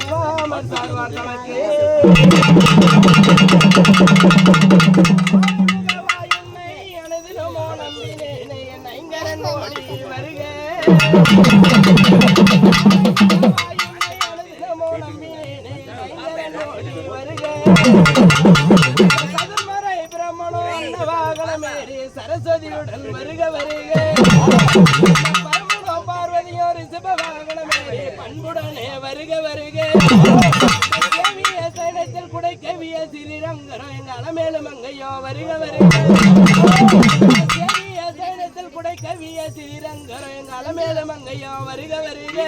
தப்பாமல் சார்வார் தனக்கு வருக. வருக. சரஸ்வதியுடன் வருக வருக வாகனமேறி வருக வருக. கவிய சைனத்தில் குடை கவிய சிறிரங்கரம் எங்க அலமேலும் அங்கையோ வருக வருக. கவிய சைனத்தில் குடை கவிய சிறிரங்கரம் எங்க அலமேலும் அங்கையோ வருக வருக.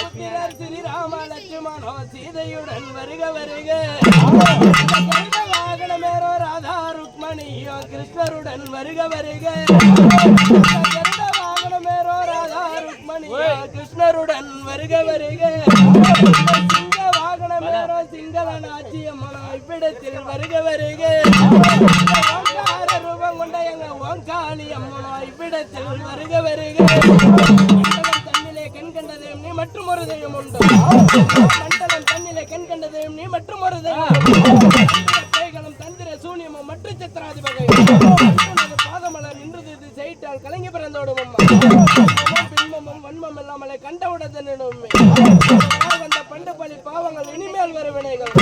புத்திரர் ஸ்ரீராம லட்சுமணோ சீதையுடன் வருக வருக. வாகனமேரோ ராதா ருக்மணியோ கிருஷ்ணருடன் வருக வருக. வருக வருக. சிங்க வாகனமேரோ சிங்கள நாச்சியம்மனோ இவ்விடத்தில் வருக வருக. ஓங்கார ரூபம் கொண்ட எங்க ஓங்காளி அம்மனோ இவ்விடத்தில் வருக வருக. தன்னிலே கண் கண்டதையும் நீ மற்றும் ஒரு தெய்வம் உண்டு. மண்டலம் தன்னிலே கண் கண்டதையும் நீ மற்றும் ஒரு தெய்வம் தந்திர சூனியமும் மற்ற சித்திராதிபகை பாதமலர் கலங்கி பிறந்தோடும் அம்மா. பாவங்கள் இனிமேல் வரும் வினைகள்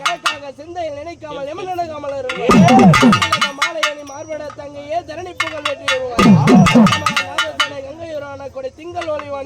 கணக்காக சிந்தையில் நினைக்காமல் நினைக்காமல் மாலையணி மார்பட தங்கையே தரணி புகழ் வெற்றி வருவார் கொடை திங்கள் ஒளிவான்